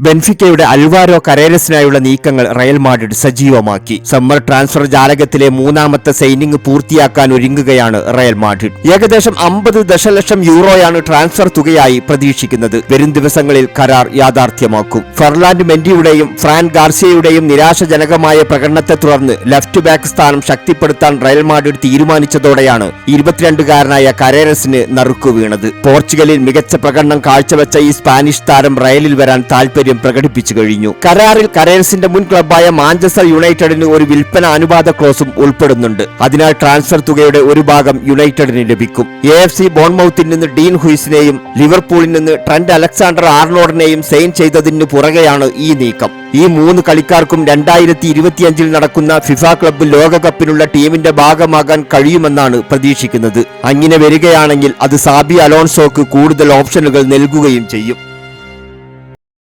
ബെൻഫിക്കയുടെ Alvaro കരേരസിനായുള്ള നീക്കങ്ങൾ Real Madrid സജീവമാക്കി. സമ്മർ ട്രാൻസ്ഫർ ജാലകത്തിലെ മൂന്നാമത്തെ സൈനിങ് പൂർത്തിയാക്കാൻ ഒരുങ്ങുകയാണ് റയൽ മാഡ്രിഡ്. ഏകദേശം അമ്പത് ദശലക്ഷം യൂറോയാണ് ട്രാൻസ്ഫർ തുകയായി പ്രതീക്ഷിക്കുന്നത്. വരും ദിവസങ്ങളിൽ കരാർ യാഥാർത്ഥ്യമാക്കും. ഫെർലാൻഡ് മെന്റിയുടെയും ഫ്രാൻ ഗാർസിയയുടെയും നിരാശജനകമായ പ്രകടനത്തെ തുടർന്ന് ലെഫ്റ്റ് ബാക്ക് സ്ഥാനം ശക്തിപ്പെടുത്താൻ റയൽ മാഡ്രിഡ് തീരുമാനിച്ചതോടെയാണ് ഇരുപത്തിരണ്ടുകാരനായ കരേരസിന് നറുക്കു വീണത്. പോർച്ചുഗലിൽ മികച്ച പ്രകടനം കാഴ്ചവെച്ച ഈ സ്പാനിഷ് താരം റയലിൽ വരാൻ താൽപര്യം പ്രകടിപ്പിച്ചു കഴിഞ്ഞു. കരാറിൽ കരേൻസിന്റെ മുൻ ക്ലബായ മാഞ്ചസ്റ്റർ യുണൈറ്റഡിന് ഒരു വിൽപ്പന അനുപാത ക്ലോസും ഉൾപ്പെടുന്നുണ്ട്. അതിനാൽ ട്രാൻസ്ഫർ തുകയുടെ ഒരു ഭാഗം യുണൈറ്റഡിന് ലഭിക്കും. എ എഫ് സി ബോൺമൌത്തിൽ നിന്ന് ഡീൻ ഹുയിസിനെയും ലിവർപൂളിൽ നിന്ന് ട്രെന്റ് അലക്സാണ്ടർ ആർണോഡിനെയും സൈൻ ചെയ്തതിന് പുറകെയാണ് ഈ നീക്കം. ഈ മൂന്ന് കളിക്കാർക്കും രണ്ടായിരത്തി ഇരുപത്തിയഞ്ചിൽ നടക്കുന്ന ഫിഫ ക്ലബ്ബ് ലോകകപ്പിനുള്ള ടീമിന്റെ ഭാഗമാകാൻ കഴിയുമെന്നാണ് പ്രതീക്ഷിക്കുന്നത്. അങ്ങനെ വരികയാണെങ്കിൽ അത് സാബി അലോൺസോക്ക് കൂടുതൽ ഓപ്ഷനുകൾ നൽകുകയും ചെയ്യും.